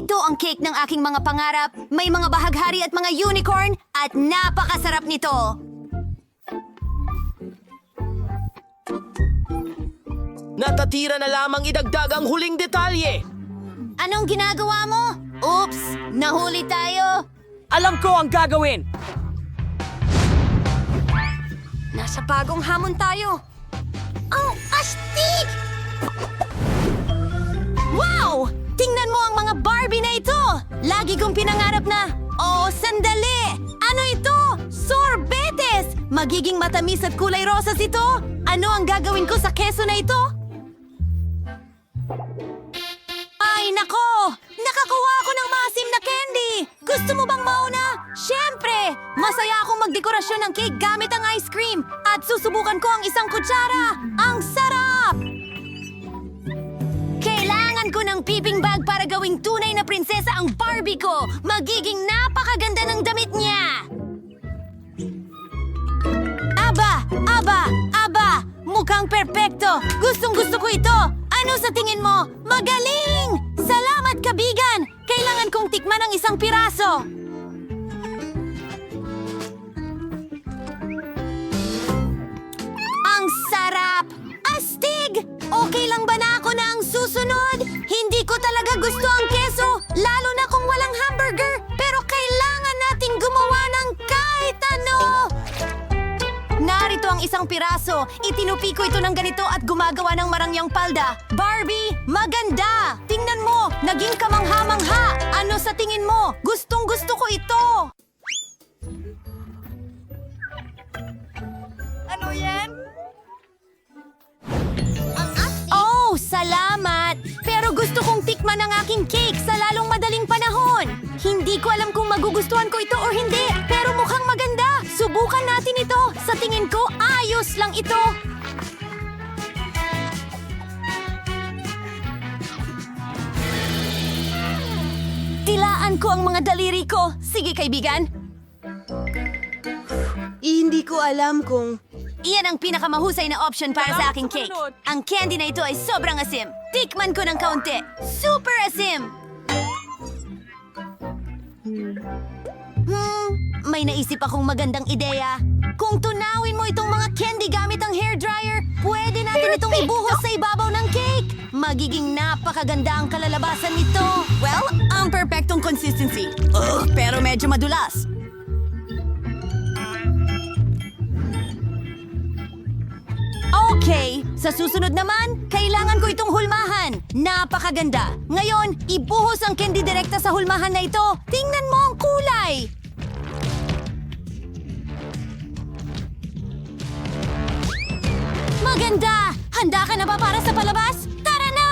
Ito ang cake ng aking mga pangarap. May mga bahaghari at mga unicorn at napakasarap nito. Natatira na lamang idagdag ang huling detalye. Anong ginagawa mo? Oops! Nahuli tayo! Alam ko ang gagawin. Nasa bagong hamon tayo. Ang astig! Lagi kong pinangarap na... Oh, sandali! Ano ito? Sorbetes! Magiging matamis at kulay rosas ito? Ano ang gagawin ko sa keso na ito? Ay, nako! Nakakuha ako ng maasim na candy! Gusto mo bang mauna? Siyempre! Masaya akong magdekorasyon ng cake gamit ang ice cream at susubukan ko ang isang kutsara! Ang sarap! Ko ng peeping bag para gawing tunay na prinsesa ang Barbie ko! Magiging napakaganda ng damit niya! Aba! Aba! Aba! Mukhang perpekto! Gustong gusto ko ito! Ano sa tingin mo? Magaling! Salamat, kabigan! Kailangan kong tikman ang isang piraso! Ang sarap! Astig! Okay lang ba na ako na ang susunod? Talaga gusto ang keso, lalo na kung walang hamburger. Pero kailangan nating gumawa ng kahit ano! Narito ang isang piraso. Itinupi ko ito ng ganito at gumagawa ng marangyang palda. Barbie, maganda! Tingnan mo, naging kamangha-mangha. Ano sa tingin mo? Gustong gusto ko ito. Ano yan? Oh, salamat! Kong tikman ang aking cake sa lalong madaling panahon. Hindi ko alam kung magugustuhan ko ito or hindi, pero mukhang maganda. Subukan natin ito. Sa tingin ko, ayos lang ito. Tilaan ko ang mga daliri ko. Sige, kaibigan. Hindi ko alam kung... Iyan ang pinakamahusay na option para sa aking cake. Ang candy na ito ay sobrang asim. Tikman ko ng kaunti. Super asim! Hmm, may naisip akong magandang ideya. Kung tunawin mo itong mga candy gamit ang hairdryer, pwede natin itong ibuhos sa ibabaw ng cake. Magiging napakaganda ang kalalabasan nito. Well, ang perfectong consistency. Ugh, pero medyo madulas. Okay, sa susunod naman, kailangan ko itong hulmahan. Napakaganda. Ngayon, ibuhos ang candy direkta sa hulmahan na ito. Tingnan mo ang kulay. Maganda! Handa ka na ba para sa palabas? Tara na!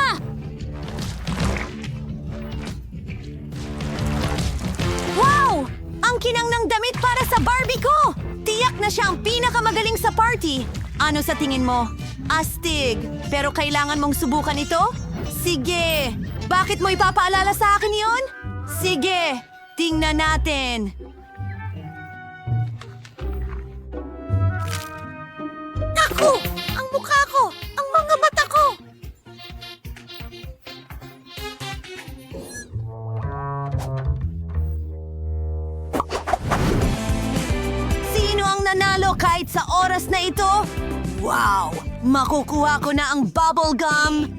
Wow! Ang kinang ng damit para sa Barbie ko! Tiyak na siya ang pinakamagaling sa party. Ano sa tingin mo? Astig. Pero kailangan mong subukan ito? Sige. Bakit mo ipapaalala sa akin yon? Sige. Tingnan natin. Naku! Ang mukha ko! Ang mga mata ko! Sino ang nanalo kahit sa oras na ito? Wow! Makukuha ko na ang bubble gum!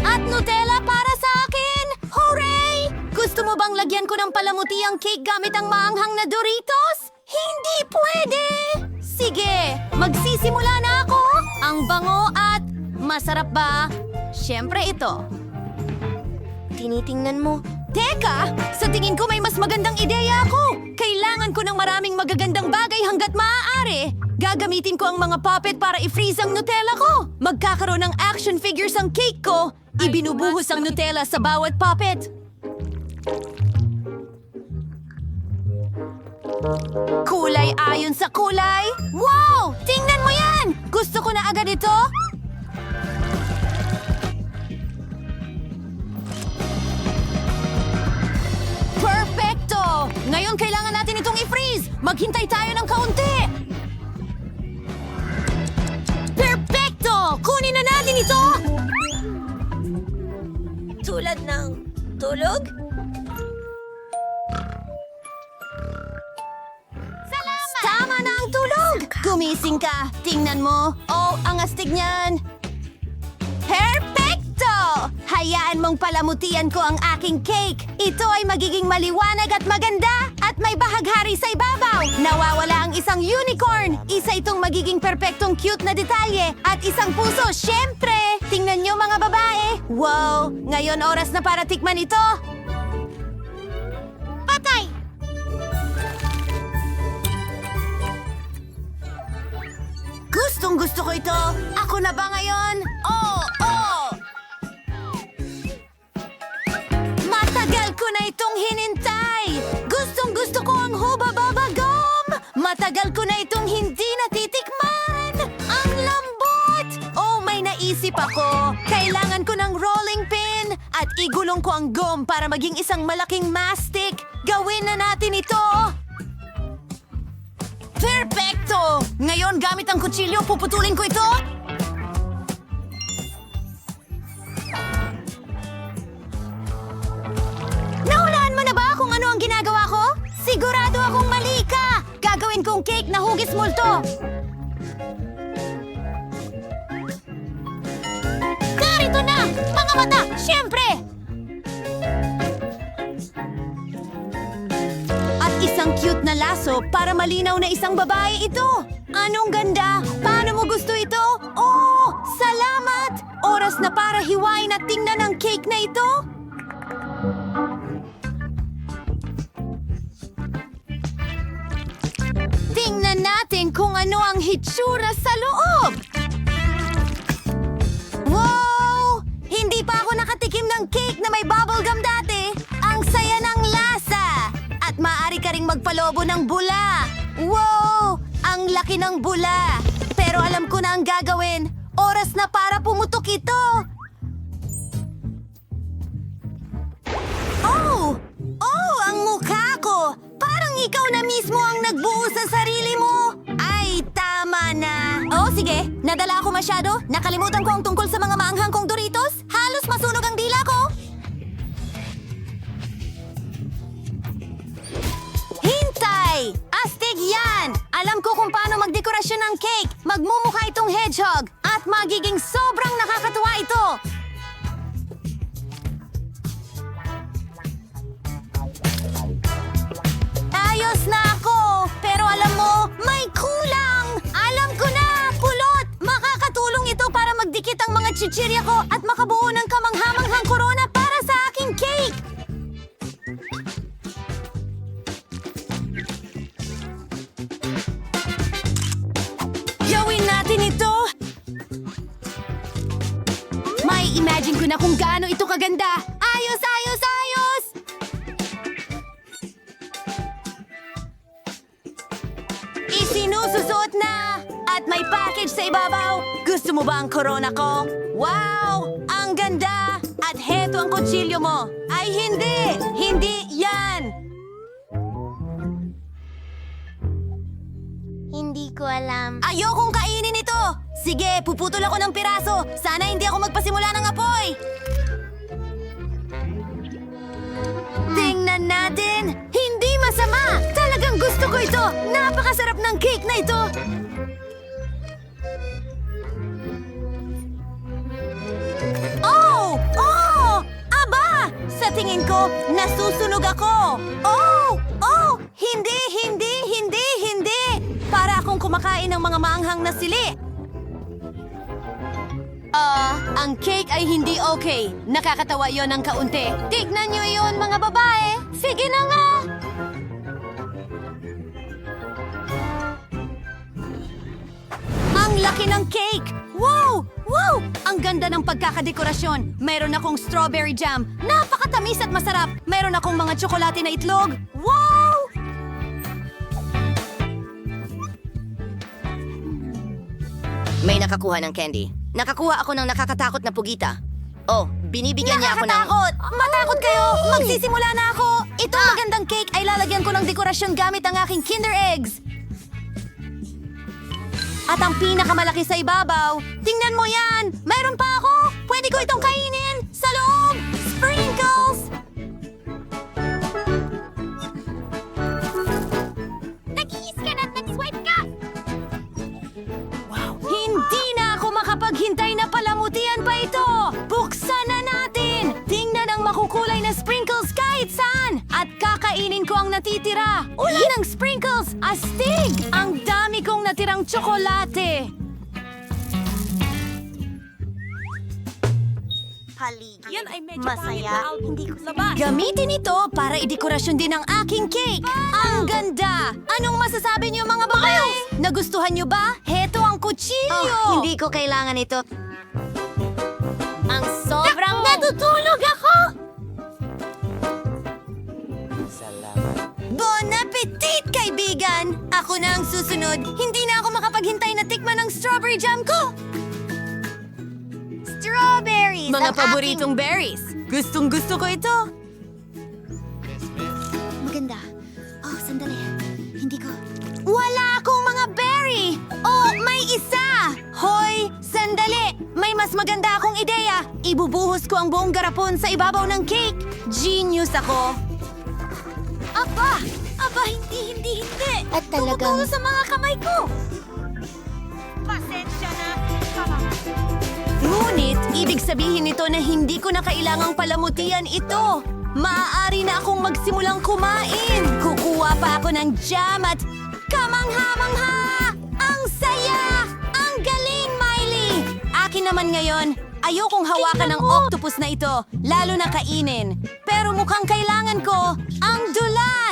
At Nutella para sa akin! Hooray! Gusto mo bang lagyan ko ng palamuti ang cake gamit ang maanghang na Doritos? Hindi pwede! Sige, magsisimula na ako! Ang bango at masarap ba? Siyempre ito. Tinitingnan mo. Teka! Sa tingin ko may mas magandang ideya ako! Kailangan ko ng maraming magagandang bagay hanggat maaari. Gagamitin ko ang mga puppet para i-freeze ang Nutella ko. Magkakaroon ng action figures ang cake ko. Ibinubuhos ang Nutella sa bawat puppet. Kulay ayon sa kulay? Wow! Tingnan mo yan! Gusto ko na agad ito. Perfecto! Ngayon kailangan natin itong i-freeze! Maghintay tayo ng kaunti! Matutulog? Salamat! Tama na ang tulog! Gumising ka! Tingnan mo! Oh, ang astig niyan! Perfecto! Hayaan mong palamutian ko ang aking cake. Ito ay magiging maliwanag at maganda at may bahaghari sa ibabaw. Nawawala ang isang unicorn. Isa itong magiging perpektong cute na detalye at isang puso, syempre! Wow! Ngayon oras na para tikman ito. Patay! Gustong gusto ko ito. Ako na ba ngayon? Oo, oo! Matagal ko na itong hinintay! Gustong gusto ko ang Huba Baba Gum! Matagal ko na itong hindi natitikman! Ang lambot! Oh, may naisip ako! Kailangan igulong ko ang gum para maging isang malaking mastic! Gawin na natin ito! Perfecto! Ngayon, gamit ang kutsilyo, puputulin ko ito! Nahulaan mo na ba kung ano ang ginagawa ko? Sigurado akong mali ka! Gagawin kong cake na hugis multo! Narito na! Mga mata! Siyempre! Isang cute na laso para malinaw na isang babae ito. Anong ganda! Paano mo gusto ito? Oh! Salamat! Oras na para hiwain at tingnan ang cake na ito. Tingnan natin kung ano ang hitsura sa loob. Wow! Hindi pa ako nakatikim ng cake na may bubblegum dati. Magpalobo ng bula. Wow! Ang laki ng bula. Pero alam ko na ang gagawin. Oras na para pumutok ito. Oh! Oh, ang mukha ko! Parang ikaw na mismo ang nagbuo sa sarili mo! Ay, tama na! Oh, sige. Nadala ako masyado. Nakalimutan ko ang tungkol sa mga maanghang kong Doritos. Halos masunog ang dila ko. Yan! Alam ko kung paano magdekorasyon ng cake. Magmumukha itong hedgehog. At magiging sobrang nakakatuwa ito. Ayos na ako! Pero alam mo, may kulang! Alam ko na! Pulot! Makakatulong ito para magdikit ang mga chichirya ko at makabuo ng kamanghamanghang korona ko na kung gaano ito kaganda! Ayos, ayos, ayos! Isinususot na! At may package sa ibabaw! Gusto mo ba ang corona ko? Wow! Ang ganda! At heto ang kutsilyo mo! Ay hindi! Hindi yan! Hindi ko alam. Ayokong kainin ito! Sige, puputol ako ng piraso! Sana hindi ako magpasimula ng apoy! Tingnan natin! Hindi masama! Talagang gusto ko ito! Napakasarap ng cake na ito! Oh! Oh! Aba! Sa tingin ko, nasusunog ako! Oh! Oh! Hindi! Hindi! Hindi! Hindi! Para akong kumakain ng mga maanghang na sili! Ah, ang cake ay hindi okay. Nakakatawa yon ng kaunti. Tignan niyo yon mga babae. Sige na nga. Ang laki ng cake! Wow! Wow! Ang ganda ng pagkakadekorasyon. Meron akong strawberry jam. Napakatamis at masarap. Meron akong mga tsokolate na itlog. Wow! May nakakuha ng candy. Nakakuha ako ng nakakatakot na pugita. Oh, binibigyan niya ako ng... Nakakatakot! Matakot kayo! Magsisimula na ako! Itong magandang cake ay lalagyan ko ng dekorasyon gamit ang aking Kinder Eggs. At ang pinakamalaki sa ibabaw, tingnan mo yan! Meron pa ako! Pwede ko itong kainin! Natirang tsokolate! Paligid. Yan ay medyo Masaya. Hindi ko Gamitin ito para idekorasyon din ang aking cake! Ang ganda! Anong masasabi niyo mga babae? Nagustuhan niyo ba? Heto ang kutsilyo! Oh, hindi ko kailangan ito. Ang sobrang... natutulog ako! Kaibigan! Ako na ang susunod. Hindi na ako makapaghintay na tikman ang strawberry jam ko! Strawberries! Mga paboritong berries. Gustong gusto ko ito. aking- Maganda. Oh, sandali. Hindi ko... Wala akong mga berry! Oh, may isa! Hoy, sandali! May mas maganda akong ideya. Ibubuhos ko ang buong garapon sa ibabaw ng cake. Genius ako. Aba! Aba, hindi, hindi, hindi! At talagang- Tumutulo sa mga kamay ko! Pasensya na. Ngunit, ibig sabihin nito na hindi ko na kailangang palamutian ito. Maaari na akong magsimulang kumain. Kukuha pa ako ng jam at kamangha-mangha! Ang saya! Ang galing, Miley! Akin naman ngayon, ayokong hawakan ng octopus na ito, lalo na kainin. Pero mukhang kailangan ko ang dulas!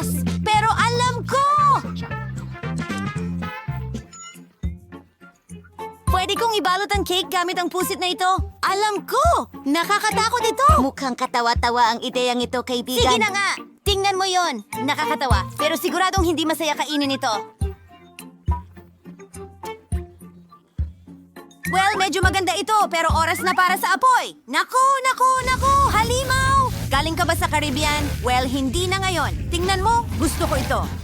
Pwede kong ibalot ang cake gamit ang pusit na ito. Alam ko! Nakakatakot ito! Mukhang katawa-tawa ang ideyang ito, kaibigan. Sige na nga! Tingnan mo yon. Nakakatawa. Pero siguradong hindi masaya kainin ito. Well, medyo maganda ito, pero oras na para sa apoy. Naku, naku, naku, halimaw! Galing ka ba sa Caribbean? Well, hindi na ngayon. Tingnan mo, gusto ko ito.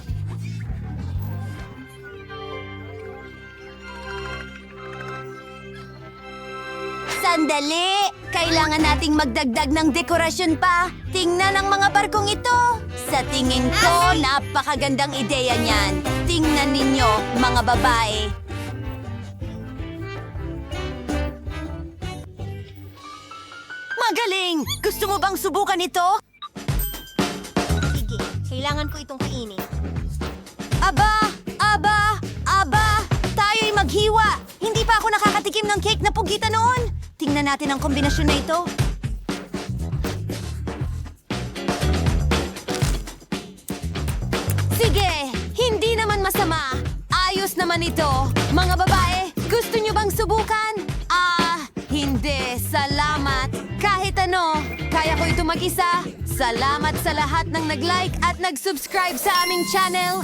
Sandali! Kailangan nating magdagdag ng dekorasyon pa. Tingnan ang mga barkong ito. Sa tingin ko, napakagandang ideya niyan. Tingnan ninyo, mga babae. Magaling! Gusto mo bang subukan ito? Sige, kailangan ko itong kainin. Aba! Aba! Aba! Tayo'y maghiwa! Hindi pa ako nakakatikim ng cake na pugita noon! Tingnan natin ang kombinasyon na ito. Sige! Hindi naman masama! Ayos naman ito! Mga babae, gusto nyo bang subukan? Ah, hindi. Salamat. Kahit ano, kaya ko ito mag-isa. Salamat sa lahat ng nag-like at nag-subscribe sa aming channel.